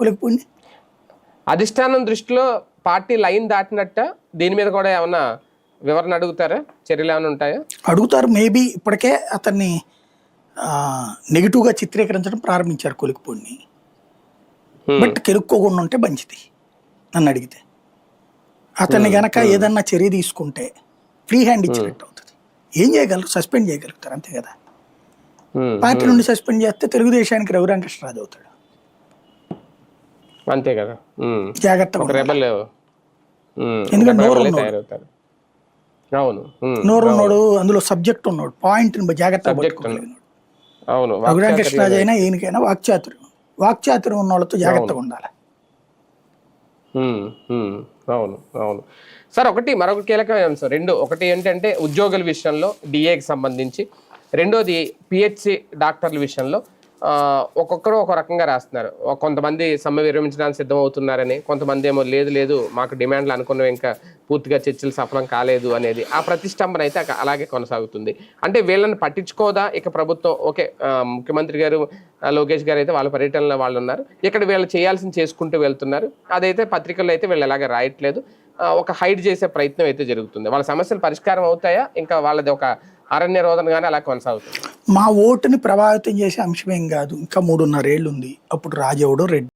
కొలికిపూడిని అధిష్టానం దృష్టిలో party line దాటినట్ట దీని మీద కూడా ఏమన్నా వివరణ అడుగుతారా? చర్యలు ఏమైనా ఉంటాయా? అడుగుతారు. మేబీ ఇప్పటికే అతన్ని నెగిటివ్గా చిత్రీకరించడం ప్రారంభించారు కొలికిపూడిని. బట్ కెలుక్కోకుండా ఉంటే మంచిది నన్ను అడిగితే. అతన్ని గనక ఏదన్నా చర్య తీసుకుంటే ఫ్రీ హ్యాండ్ ఇచ్చినట్టు అవుతుంది. ఏం చేయగలరు? సస్పెండ్ చేయగలుగుతారు అంతే కదా. పార్టీ నుండి సస్పెండ్ చేస్తే తెలుగుదేశానికి రఘురామకృష్ణరాజు అవుతాడు. అంతే కదా. ఉండాలి. రెబల్ ఎందుకంటే. తయారవుతారు. అవును. నోరు ఉన్నాడు అందులో సబ్జెక్ట్ ఉన్నాడు. పాయింట్ పట్టుకోగలిగినాడు అవును. రఘురామకృష్ణరాజు అయినా ఈయనకైనా వాక్చాతుర్యం. వాక్చాతుర్యం ఉన్న వాళ్ళతో జాగ్రత్తగా ఉండాలి. అవును. అవును. సార్ ఒకటి మరొక కీలకమైన అంశం. రెండు ఒకటి ఏంటంటే ఉద్యోగుల విషయంలో డిఏకి సంబంధించి. రెండోది పిహెచ్సి డాక్టర్ల విషయంలో. ఒక్కొక్కరు ఒక రకంగా రాస్తున్నారు. కొంతమంది సమ్మె విరమించడానికి సిద్ధమవుతున్నారని కొంతమంది ఏమో లేదు లేదు మాకు డిమాండ్లు అనుకున్నవి ఇంకా పూర్తిగా చర్చలు సఫలం కాలేదు అనేది ఆ ప్రతిష్టంభన అయితే అలాగే కొనసాగుతుంది. అంటే వీళ్ళని పట్టించుకోదా? ఇక ప్రభుత్వం ఓకే ముఖ్యమంత్రి గారు లోకేష్ గారు అయితే వాళ్ళ పర్యటనలో వాళ్ళు ఉన్నారు ఇక్కడ వీళ్ళు చేయాల్సింది చేసుకుంటూ వెళ్తున్నారు. అదైతే పత్రికల్లో అయితే వీళ్ళు ఎలాగ రాయట్లేదు. ఒక హైడ్ చేసే ప్రయత్నం అయితే జరుగుతుంది. వాళ్ళ సమస్యలు పరిష్కారం అవుతాయా? ఇంకా వాళ్ళది ఒక అరణ్య రోదన కానీ అలా కొనసాగుతుంది. మా ఓటుని ప్రభావితం చేసే అంశం ఏం కాదు. ఇంకా మూడున్నరేళ్ళు ఉంది అప్పుడు రాజెవడో రెడ్డి.